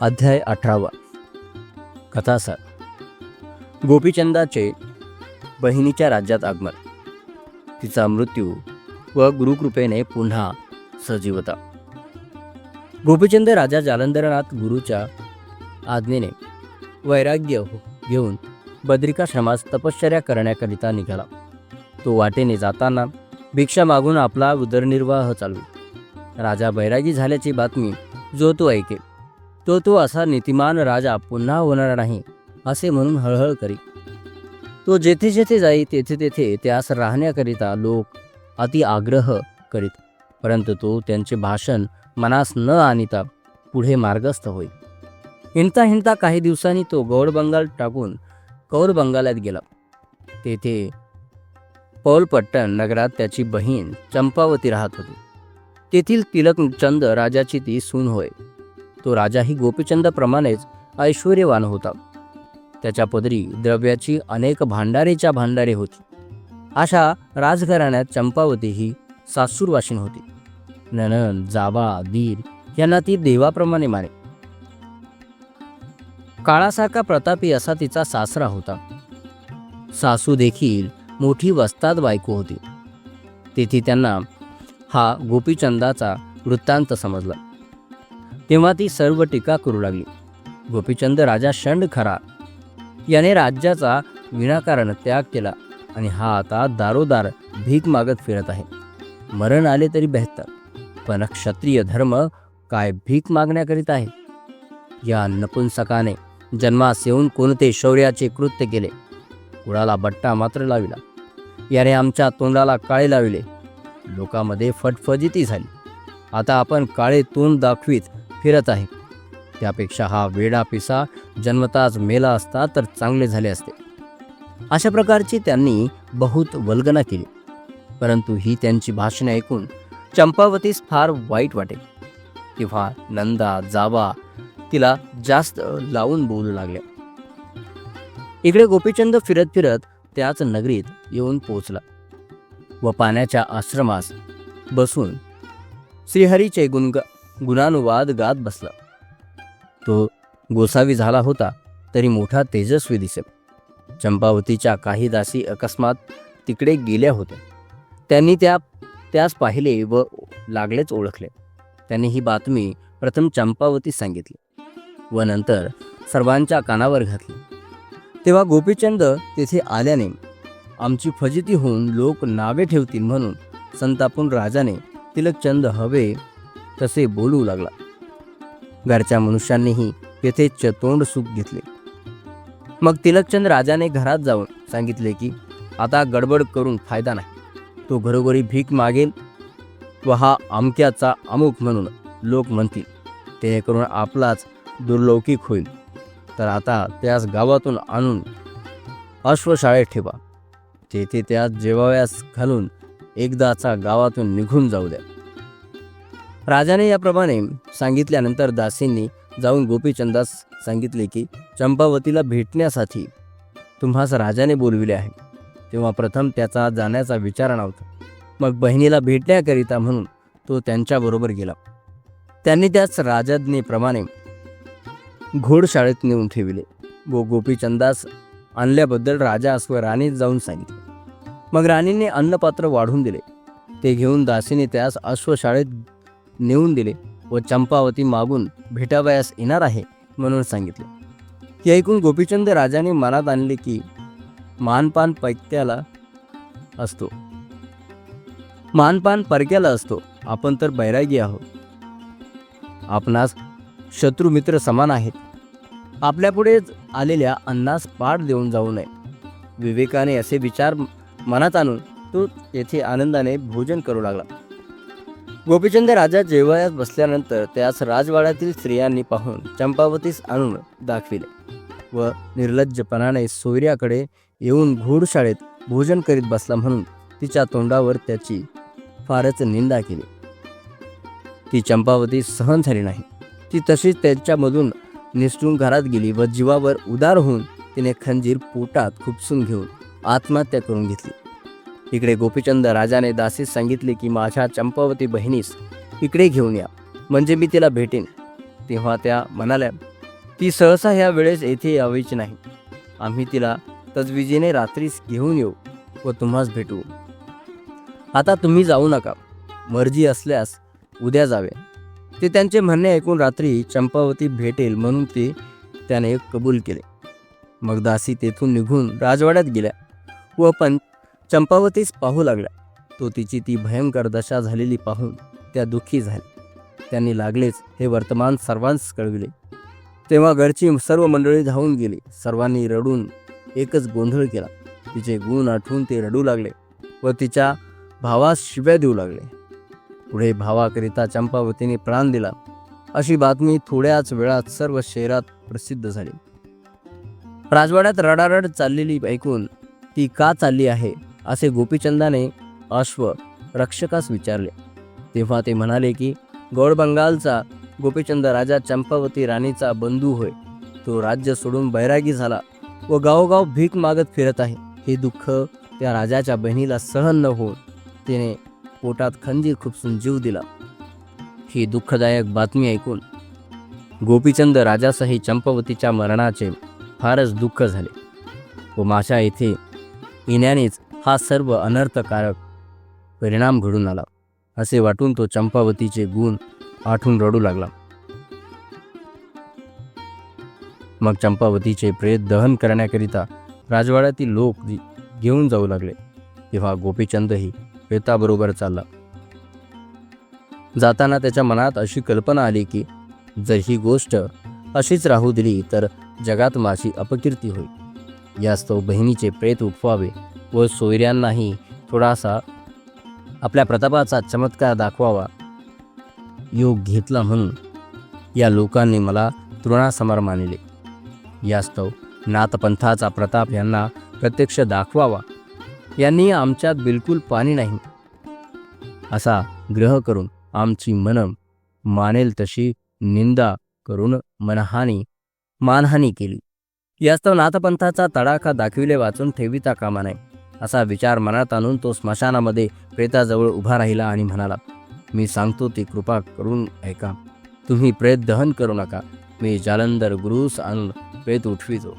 अध्याय अठरावा. कथासार गोपीचंदाचे बहिणीच्या राज्यात आगमन. तिचा मृत्यू व गुरुकृपेने पुन्हा सजीवता गोपीचंद राजा जालंधरनाथ गुरुच्या आज्ञेने वैराग्य घेऊन बद्रिकाश्रमास तपश्चर्या करण्याकरिता निघाला. तो वाटेने जाताना भिक्षा मागून आपला उदरनिर्वाह चालू राजा बैरागी झाल्याची बातमी जो तो ऐके तो तो असा नीतिमान राजा पुन्हा होणार नाही असे म्हणून हळहळ करी. तो जेथे जेथे जाई तेथे तेथे त्यास राहण्याकरिता लोक अति आग्रह करीत परंतु तो त्यांचे भाषण मनास न आणिता पुढे मार्गस्थ होई. हिंडता हिंडता काही दिवसांनी तो गौड बंगाल टाकून कौर बंगालात गेला. तेथे पौलपट्टण नगरात त्याची बहीण चंपावती राहत होती. तेथील तिलकचंद राजाची ती सून होय. तो राजाही गोपीचंदप्रमाणेच ऐश्वर्यवान होता. त्याच्या पदरी द्रव्याची अनेक भांडारेच्या भांडारे होती. अशा राजघराण्यात चंपावती ही सासूरवाशीन होती. ननन जावा दीर यांना ती देवाप्रमाणे माने. काळासारखा प्रतापी असा तिचा सासरा होता. सासू देखील मोठी वस्ताद बायको होती. तेथे त्यांना हा गोपीचंदाचा वृत्तांत समजला. तेव्हा ती सर्व टीका करू लागली. गोपीचंद राजा शंड खरा. याने राज्याचा विनाकारण त्याग केला आणि हा आता दारोदार भीक मागत फिरत आहे. मरण आले तरी बेहतर पण क्षत्रिय धर्म काय भीक मागण्याकरीत आहे? या नपुंसकाने जन्मास येऊन कोणते शौर्याचे कृत्य केले? कुळाला बट्टा मात्र लाविला. याने आमच्या तोंडाला काळे लाविले. लोकांमध्ये फटफजिती झाली. आता आपण काळे तोंड दाखवीत फिरत आहे. त्यापेक्षा हा वेडा पिसा जन्मताच मेला असता तर चांगले झाले असते. अशा प्रकारची त्यांनी बहुत वल्गना केली. परंतु ही त्यांची भाषणे ऐकून चंपावतीस फार वाईट वाटे तेव्हा नंदा जावा तिला जास्त लावून बोलू लागल्या. इकडे गोपीचंद फिरत फिरत त्याच नगरीत येऊन पोचला व पाण्याच्या आश्रमास बसून श्रीहरीचे गुणग गुणानुवाद गात बसला. तो गोसावी झाला होता तरी मोठा तेजस्वी दिसे चंपावतीच्या काही दासी अकस्मात तिकडे गेल्या होत्या. त्यांनी त्या त्यास पाहिले व लागलेच ओळखले. त्यांनी ही बातमी प्रथम चंपावती सांगितली व नंतर सर्वांच्या कानावर घातली. तेव्हा गोपीचंद तेथे आल्याने आमची फजिती होऊन लोक नावे ठेवतील म्हणून संतापून राजाने तिलकचंद हवे तसे बोलू लागला. घरच्या मनुष्यांनीही तेथेच तोंड सुख घेतले. मग तिलकचंद राजाने घरात जाऊन सांगितले की आता गडबड करून फायदा नाही. तो घरोघरी भीक मागेल व हा अमक्याचा अमुक म्हणून लोक म्हणतील. जेणेकरून आपलाच दुर्लौकिक होईल. तर आता त्यास गावातून आणून अश्वशाळेत ठेवा. तेथे त्यास जेवाव्यास घालून एकदाचा गावातून निघून जाऊ द्या. राजाने याप्रमाणे सांगितल्यानंतर दासींनी जाऊन गोपीचंदास सांगितले की चंपावतीला भेटण्यासाठी तुम्हास राजाने बोलविले आहे. तेव्हा प्रथम त्याचा जाण्याचा विचार नव्हता मग बहिणीला भेटण्याकरिता म्हणून तो त्यांच्याबरोबर गेला. त्यांनी त्याच राजाज्ञेप्रमाणे घोडशाळेत नेऊन ठेविले. व गोपीचंदास आणल्याबद्दल राजा अस्व राणीत जाऊन सांगितले. मग राणीने अन्नपात्र वाढून दिले. ते घेऊन दासीने त्यास अश्वशाळेत नेऊन दिले व चंपावती मागून भेटावयास येणार आहे म्हणून सांगितले. हे ऐकून गोपीचंद राजाने मनात आणले की मानपान पैक्याला असतो. मानपान परक्याला असतो. आपण तर बैरागी आहोत. आपणास शत्रुमित्र समान आहेत. आपल्यापुढेच आलेल्या अन्नास पाठ देऊन जाऊ नये. विवेकाने असे विचार मनात आणून तो येथे आनंदाने भोजन करू लागला. गोपीचंद राजा जेवयास बसल्यानंतर त्यास राजवाड्यातील स्त्रियांनी पाहून चंपावतीस आणून दाखविले व निर्लज्जपणाने सोयऱ्याकडे येऊन घोडशाळेत भोजन करीत बसला म्हणून तिच्या तोंडावर त्याची फारच निंदा केली. ती चंपावती सहन झाली नाही. ती तशीच त्यांच्यामधून निसटून घरात गेली व जीवावर उदार होऊन तिने खंजीर पोटात खुपसून घेऊन आत्महत्या करून घेतली. इकडे गोपीचंद राजाने दासीस सांगितले की माझ्या चंपावती बहिणीस इकडे घेऊन या म्हणजे मी तिला भेटेन. तेव्हा त्या म्हणाल्या ती सहसा ह्या वेळेस येथे यावीची नाही. आम्ही तिला तजविजीने रात्रीस घेऊन येऊ व तुम्हास भेटू. आता तुम्ही जाऊ नका. मर्जी असल्यास उद्या जावे. ते त्यांचे म्हणणे ऐकून रात्री चंपावती भेटेल म्हणून ते त्याने कबूल केले. मग दासी तेथून निघून राजवाड्यात गेल्या व पण चंपावतीस पाहू लागल्या तो तिची ती भयंकर दशा झालेली पाहून त्या दुःखी झाल्या. त्यांनी लागलेच हे वर्तमान सर्वांस कळविले. तेव्हा घरची सर्व मंडळी धावून गेली. सर्वांनी रडून एकच गोंधळ केला. तिचे गुण आठवून ते रडू लागले व तिच्या भावास शिव्या देऊ लागले. पुढे भावाकरिता चंपावतीने प्राण दिला. अशी बातमी थोड्याच वेळात सर्व शहरात प्रसिद्ध झाली. राजवाड्यात रडारड चाललेली ऐकून ती का चालली आहे? असे गोपीचंदाने अश्व रक्षकास विचारले. तेव्हा ते म्हणाले की गौडबंगालचा गोपीचंद राजा चंपावती राणीचा बंधू होय. तो राज्य सोडून बैरागी झाला व गावोगाव भीक मागत फिरत आहे. हे दुःख त्या राजाच्या बहिणीला सहन न होऊन तिने पोटात खंजीर खुपसून जीव दिला. ही दुःखदायक बातमी ऐकून गोपीचंद राजासही चंपावतीच्या मरणाचे फारच दुःख झाले व माझ्या येथे येण्यानेच हा सर्व अनर्थकारक परिणाम घडून आला असे वाटून तो चंपावतीचे गुण आठवून रडू लागला. मग चंपावतीचे प्रेत दहन करण्याकरिता राजवाड्यातील लोक घेऊन जाऊ लागले. तेव्हा गोपीचंदही प्रेताबरोबर चालला. जाताना त्याच्या मनात अशी कल्पना आली की जर ही गोष्ट अशीच राहू दिली तर जगात माझी अपकीर्ती होईल. यास्तव बहिणीचे प्रेत उठवावे व सोयऱ्यांनाही थोडासा आपल्या प्रतापाचा चमत्कार दाखवावा. योग घेतला म्हणून या लोकांनी मला तृणासमर मानिले. यास्तव नाथपंथाचा प्रताप यांना प्रत्यक्ष दाखवावा. यांनी आमच्यात बिलकुल पाणी नाही. असा ग्रह करून आमची मन मानेल तशी निंदा करून मनहानी मानहानी केली. यास्तव नाथपंथाचा तडाखा दाखविले वाचून ठेविता कामा नाही असा विचार मनात आणून तो स्मशानामध्ये प्रेताजवळ उभा राहिला आणि म्हणाला मी सांगतो ती कृपा करून ऐका. तुम्ही प्रेत दहन करू नका. मी जालंधर गुरुस आणून प्रेत उठवितो.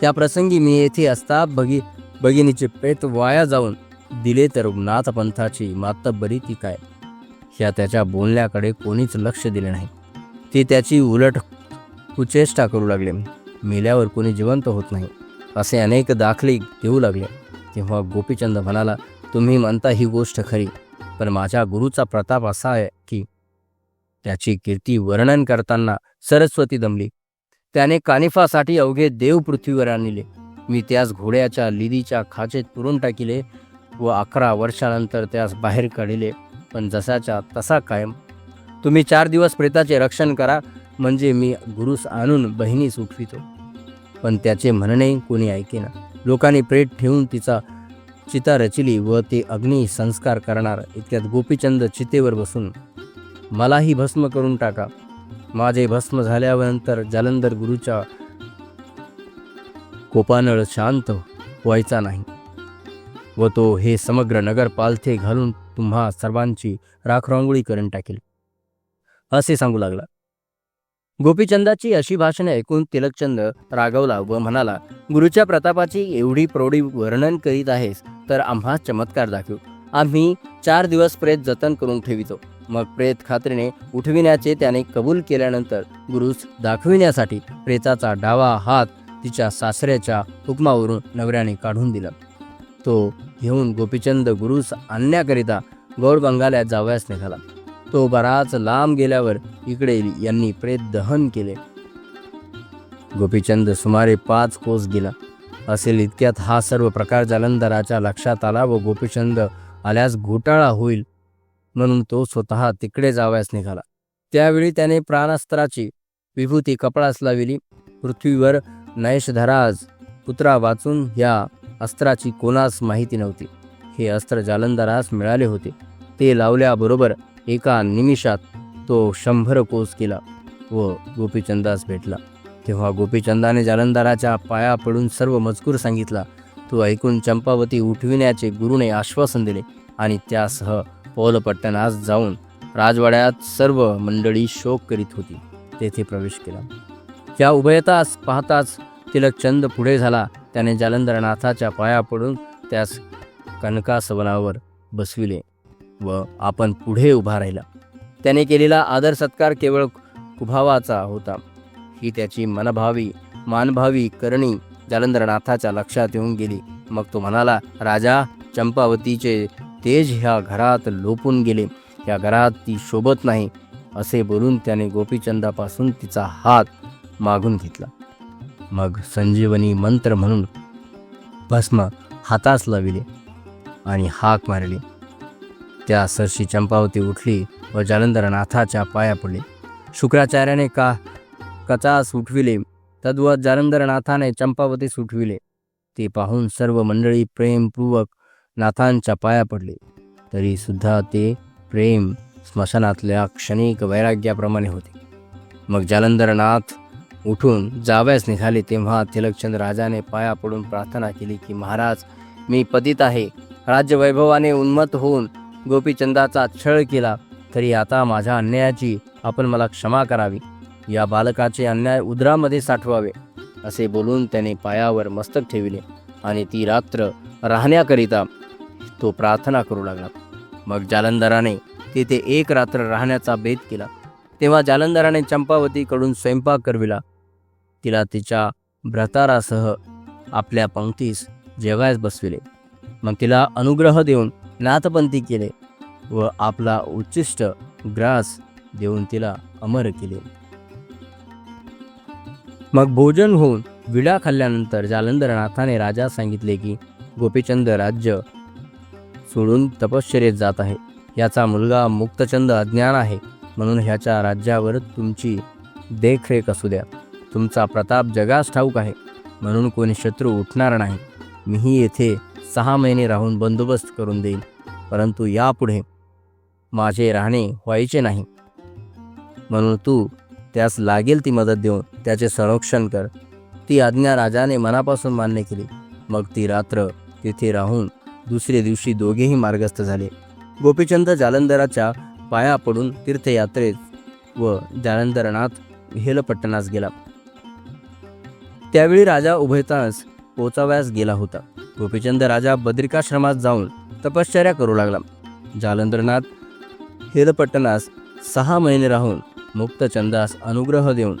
त्या प्रसंगी मी येथे असता भगी भगिनीचे प्रेत वाया जाऊन दिले तर नाथपंथाची मातब्बरी ती काय? ह्या त्याच्या बोलण्याकडे कोणीच लक्ष दिले नाही. ते त्याची उलट कुचेष्टा करू लागले. मेल्यावर कोणी जिवंत होत नाही. असे अनेक दाखले देऊ लागले. तेव्हा गोपीचंद म्हणाला तुम्ही म्हणता ही गोष्ट खरी पण माझ्या गुरुचा प्रताप असा आहे की त्याची कीर्ती वर्णन करताना सरस्वती दमली. त्याने कानिफासाठी अवघे देव पृथ्वीवर आणले. मी त्यास घोड्याच्या लिदीच्या खाचेत पुरून टाकिले व अकरा वर्षानंतर त्यास बाहेर काढिले पण जसाच्या तसा कायम. तुम्ही चार दिवस प्रेताचे रक्षण करा म्हणजे मी गुरुस आणून बहिणीस उठवितो. पण त्याचे म्हणणे कोणी ऐकेना. लोकांनी प्रेत ठेवून तिचा चिता रचिली व ते अग्नी संस्कार करणार. इतक्यात गोपीचंद चितेवर बसून मलाही भस्म करून टाका. माझे भस्म झाल्यानंतर जालंधर गुरुच्या कोपानळ शांत व्हायचा नाही व तो हे समग्र नगर पालथे घालून तुम्हा सर्वांची राखरांगोळी करून टाकेल. असे सांगू लागला. गोपीचंदाची अशी भाषणे ऐकून तिलकचंद रागवला व म्हणाला गुरुच्या प्रतापाची एवढी प्रौढी वर्णन करीत आहेस तर आम्हा चमत्कार दाखवू. आम्ही चार दिवस प्रेत जतन करून ठेवितो. मग प्रेत खात्रीने उठविण्याचे त्याने कबूल केल्यानंतर गुरुस दाखविण्यासाठी प्रेताचा डावा हात तिच्या सासऱ्याच्या हुकमावरून नवऱ्याने काढून दिला. तो घेऊन गोपीचंद गुरुस आणण्याकरिता गौरबंगाल्यात जावयास निघाला. तो बराच लांब गेल्यावर इकडे यांनी प्रेत दहन केले. गोपीचंद सुमारे पाच कोस गेला. असेल इतक्यात हा सर्व प्रकार जालंधराच्या लक्षात आला व गोपीचंद आल्यास घोटाळा होईल म्हणून तो स्वतः तिकडे जावयास निघाला. त्यावेळी त्याने प्राणास्त्राची विभूती कपळास लाविली. पृथ्वीवर नयशधराज पुत्रा वाचून या अस्त्राची कोणास माहिती नव्हती. हे अस्त्र जालंधरास मिळाले होते. ते लावल्याबरोबर एका निमिषात तो शंभर कोस केला व गोपीचंदास भेटला. तेव्हा गोपीचंदाने जालंधराच्या पाया पडून सर्व मजकूर सांगितला. तो ऐकून चंपावती उठविण्याचे गुरुने आश्वासन दिले आणि त्यासह पौलपट्टणास जाऊन राजवाड्यात सर्व मंडळी शोक करीत होती. तेथे प्रवेश केला. या उभयतास पाहताच तिलकचंद पुढे झाला. त्याने जालंधरनाथाच्या पाया पडून त्यास कनकासवनावर बसविले. व आपण पुढे उभा राहिला. त्याने केलेला आदर सत्कार केवळ कुभावाचा होता. ही त्याची मनभावी मानभावी करणी जालंधरनाथाच्या लक्षात येऊन गेली. मग तो म्हणाला राजा चंपावतीचे तेज ह्या घरात लोपून गेले. या घरात ती शोभत नाही असे बोलून त्याने गोपीचंदापासून तिचा हात मागून घेतला. मग संजीवनी मंत्र म्हणून भस्म हातास लाविले आणि हाक मारली. त्या सरशी चंपावती उठली व जालंधरनाथाच्या पाया पडली. शुक्राचार्याने का कचास उठविले? तद्वत जालंधरनाथाने चंपावतीस उठविले ते पाहून सर्व मंडळी प्रेमपूर्वक नाथांच्या पाया पडले. तरीसुद्धा ते प्रेम स्मशानातल्या क्षणिक वैराग्याप्रमाणे होते. मग जालंधरनाथ उठून जाव्यास निघाले तेव्हा तिलकचंद राजाने पाया पडून प्रार्थना केली की महाराज मी पतित आहे. राज्यवैभवाने उन्मत होऊन गोपीचंदाचा छळ केला तरी आता माझ्या अन्यायाची आपण मला क्षमा करावी. या बालकाचे अन्याय उदरामध्ये साठवावे असे बोलून त्याने पायावर मस्तक ठेविले आणि ती रात्र राहण्याकरिता तो प्रार्थना करू लागला. मग जालंधराने तिथे एक रात्र राहण्याचा बेत केला. तेव्हा जालंधराने चंपावतीकडून स्वयंपाक करविला. तिला तिच्या भ्रतारासह आपल्या पंक्तीस जेवायस बसविले. मग तिला अनुग्रह देऊन नाथपंथी केले व आपला उच्चिष्ट ग्रास देऊन तिला अमर केले. मग भोजन होऊन विडा खाल्ल्यानंतर जालंधरनाथाने राजा सांगितले की गोपीचंद राज्य सोडून तपश्चर्येत जात आहे. याचा मुलगा मुक्तचंद अज्ञान आहे. म्हणून ह्याच्या राज्यावर तुमची देखरेख असू द्या. तुमचा प्रताप जगास ठाऊक आहे. म्हणून कोणी शत्रू उठणार नाही. मीही येथे सहा महिने राहून बंदोबस्त करून देईन परंतु यापुढे माझे राहणे व्हायचे नाही. म्हणून तू त्यास लागेल ती मदत देऊन त्याचे संरक्षण कर. ती आज्ञा राजाने मनापासून मान्य केली. मग ती रात्र तिथे राहून दुसरे दिवशी दोघेही मार्गस्थ झाले. गोपीचंद जालंधराच्या पाया पडून तीर्थयात्रेत व जालंधरनाथ हेलपट्टणास गेला. त्यावेळी राजा उभयतास पोचावयास गेला होता. गोपीचंद राजा बद्रिकाश्रमात जाऊन तपश्चर्या करू लागला. जालंधरनाथ हेलपट्टणास सहा महिने राहून मुक्तचंदास अनुग्रह देऊन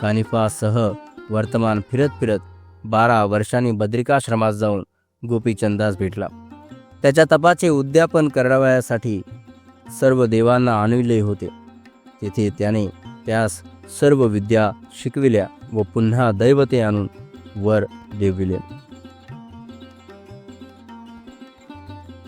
कानिफासह वर्तमान फिरत फिरत बारा वर्षांनी बद्रिकाश्रमात जाऊन गोपीचंदास भेटला. त्याच्या तपाचे उद्यापन करावयासाठी सर्व देवांना आणविले होते. तेथे त्याने त्यास सर्व विद्या शिकविल्या व पुन्हा दैवते आणून वर देविले